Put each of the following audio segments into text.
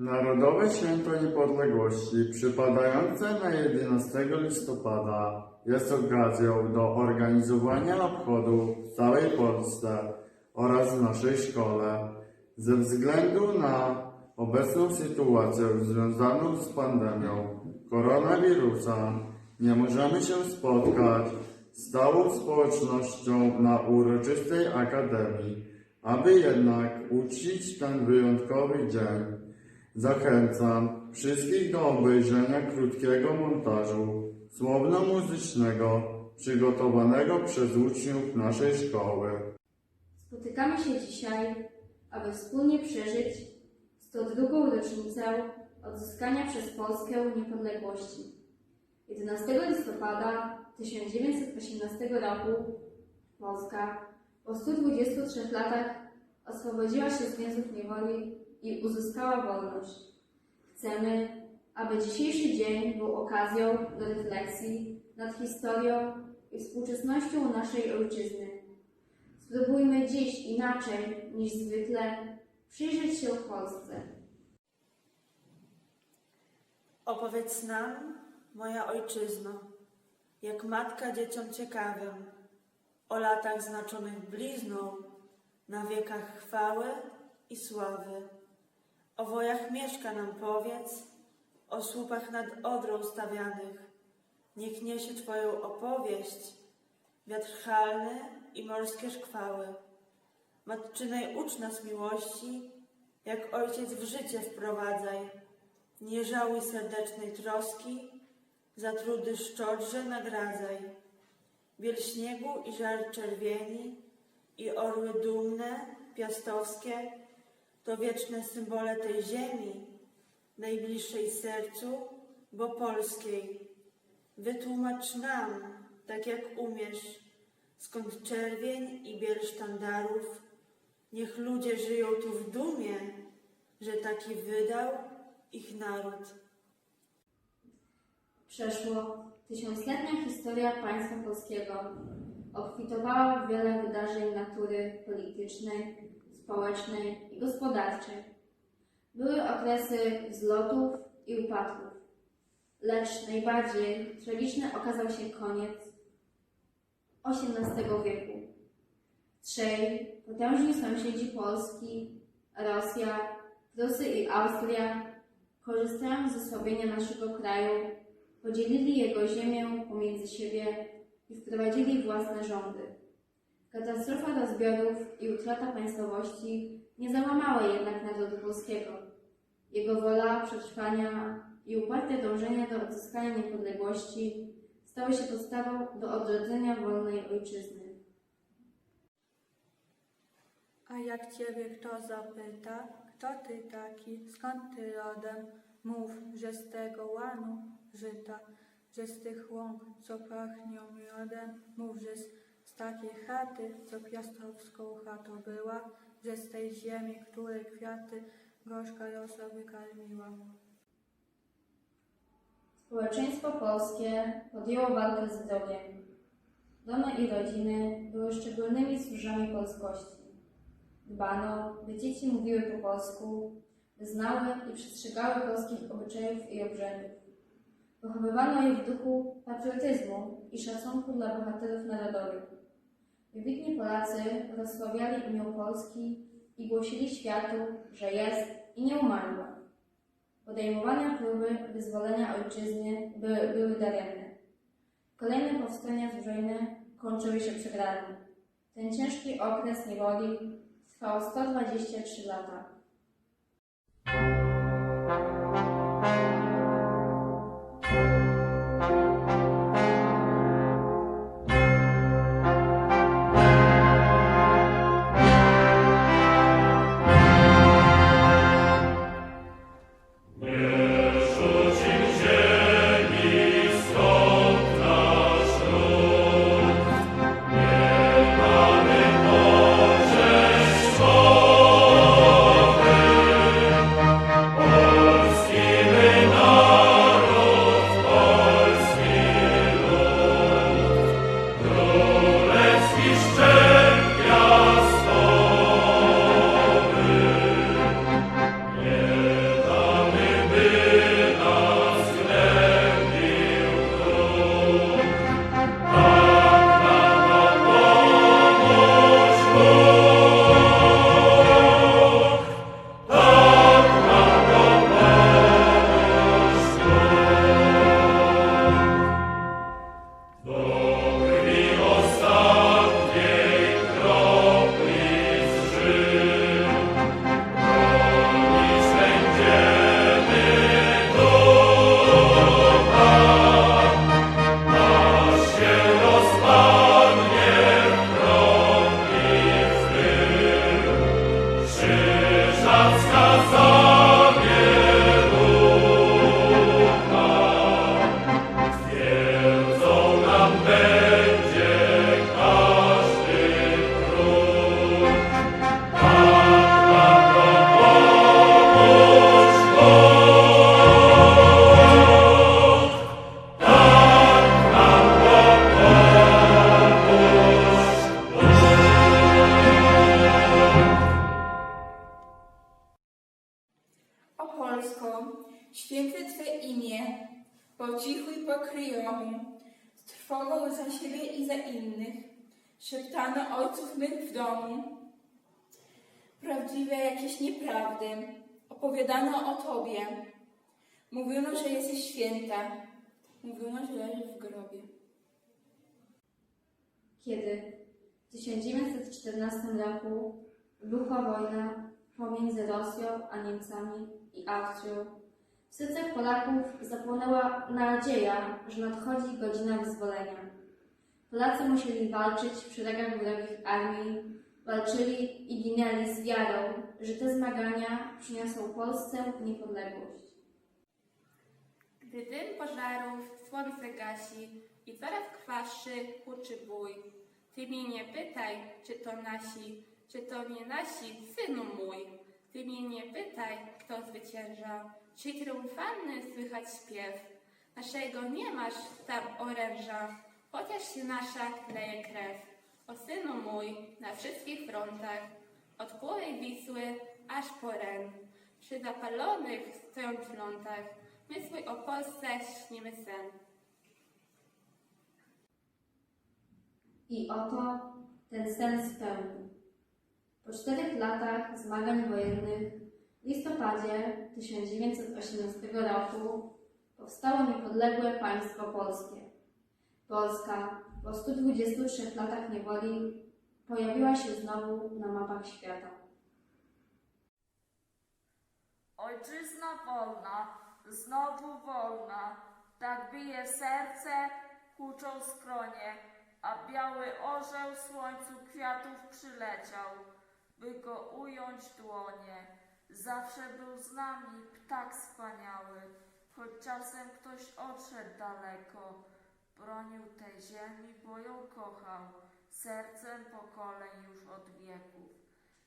Narodowe Święto Niepodległości przypadające na 11 listopada jest okazją do organizowania obchodów w całej Polsce oraz w naszej szkole. Ze względu na obecną sytuację związaną z pandemią koronawirusa nie możemy się spotkać z całą społecznością na uroczystej akademii, aby jednak uczcić ten wyjątkowy dzień. Zachęcam wszystkich do obejrzenia krótkiego montażu słowno-muzycznego przygotowanego przez uczniów naszej szkoły. Spotykamy się dzisiaj, aby wspólnie przeżyć 102. rocznicę odzyskania przez Polskę niepodległości. 11 listopada 1918 roku Polska po 123 latach oswobodziła się z więzów niewoli i uzyskała wolność. Chcemy, aby dzisiejszy dzień był okazją do refleksji nad historią i współczesnością naszej ojczyzny. Spróbujmy dziś inaczej niż zwykle przyjrzeć się Polsce. Opowiedz nam, moja ojczyzno, jak matka dzieciom ciekawym, o latach znaczonych blizną, na wiekach chwały i sławy. O wojach mieszka nam powiedz, o słupach nad Odrą stawianych. Niech niesie Twoją opowieść, wiatr halny i morskie szkwały. Matczynej ucz nas miłości, jak ojciec w życie wprowadzaj. Nie żałuj serdecznej troski, za trudy szczodrze nagradzaj. Biel śniegu i żar czerwieni i orły dumne, piastowskie, to wieczne symbole tej ziemi, najbliższej sercu, bo polskiej. Wytłumacz nam, tak jak umiesz, skąd czerwień i biel sztandarów. Niech ludzie żyją tu w dumie, że taki wydał ich naród. Przeszło tysiącletnia historia państwa polskiego. Obfitowała w wiele wydarzeń natury politycznej, społecznej i gospodarczej. Były okresy wzlotów i upadków, lecz najbardziej tragiczny okazał się koniec XVIII wieku. Trzej potężni sąsiedzi Polski, Rosja, Prusy i Austria, korzystając z osłabienia naszego kraju, podzielili jego ziemię pomiędzy siebie i wprowadzili własne rządy. Katastrofa rozbiorów i utrata państwowości nie załamały jednak narodu polskiego. Jego wola przetrwania i uparte dążenie do odzyskania niepodległości stały się podstawą do odrodzenia wolnej ojczyzny. A jak ciebie kto zapyta, kto ty taki, skąd ty rodem, mów, że z tego łanu żyta, że z tych łąk, co pachnią miodem, mów, że z takiej chaty, co piastowską chatą była, że z tej ziemi, której kwiaty gorzka rosa wykarmiła. Społeczeństwo polskie podjęło walkę z wrogiem. Domy i rodziny były szczególnymi stróżami polskości. Dbano, by dzieci mówiły po polsku, by znały i przestrzegały polskich obyczajów i obrzędów. Wychowywano je w duchu patriotyzmu i szacunku dla bohaterów narodowych. Wybitni Polacy rozsławiali imię Polski i głosili światu, że jest i nie umarła. Podejmowane próby wyzwolenia ojczyzny były, były daremne. Kolejne powstania zbrojne kończyły się przegraną. Ten ciężki okres niewoli trwał 123 lata. Za siebie i za innych. Szeptano ojców mych w domu. Prawdziwe jakieś nieprawdy. Opowiadano o tobie. Mówiono, że jesteś święta. Mówiono, że leżysz w grobie. Kiedy w 1914 roku wybuchła wojna pomiędzy Rosją a Niemcami i Austrią, w sercach Polaków zapłonęła nadzieja, że nadchodzi godzina wyzwolenia. Polacy musieli walczyć w szeregach wrogich armii, walczyli i ginęli z wiarą, że te zmagania przyniosą Polsce niepodległość. Gdy dym pożarów słońce gasi i coraz krwawszy huczy bój, ty mnie nie pytaj, czy to nasi, czy to nie nasi, synu mój. Ty mnie nie pytaj, kto zwycięża, czy triumfalny słychać śpiew. Naszego nie masz tam oręża, chociaż się nasza leje krew. O synu mój, na wszystkich frontach, od płowej Wisły aż po Ren, przy zapalonych stojąc lądach, my swój o Polsce śnimy sen. I oto ten sen spełnił. Po czterech latach zmagań wojennych w listopadzie 1918 roku powstało niepodległe państwo polskie. Polska po 123 latach niewoli pojawiła się znowu na mapach świata. Ojczyzna wolna, znowu wolna, tak bije serce, huczą skronie, a biały orzeł słońcu kwiatów przyleciał, by go ująć dłonie. Zawsze był z nami ptak wspaniały, choć czasem ktoś odszedł daleko. Bronił tej ziemi, bo ją kochał, sercem pokoleń już od wieków.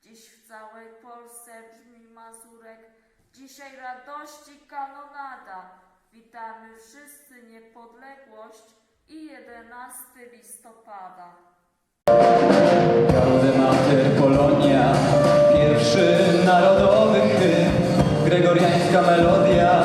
Dziś w całej Polsce brzmi Mazurek, dzisiaj radości kanonada. Witamy wszyscy niepodległość i 11 listopada. Gardemater Polonia, pierwszy narodowy hymn, gregoriańska melodia,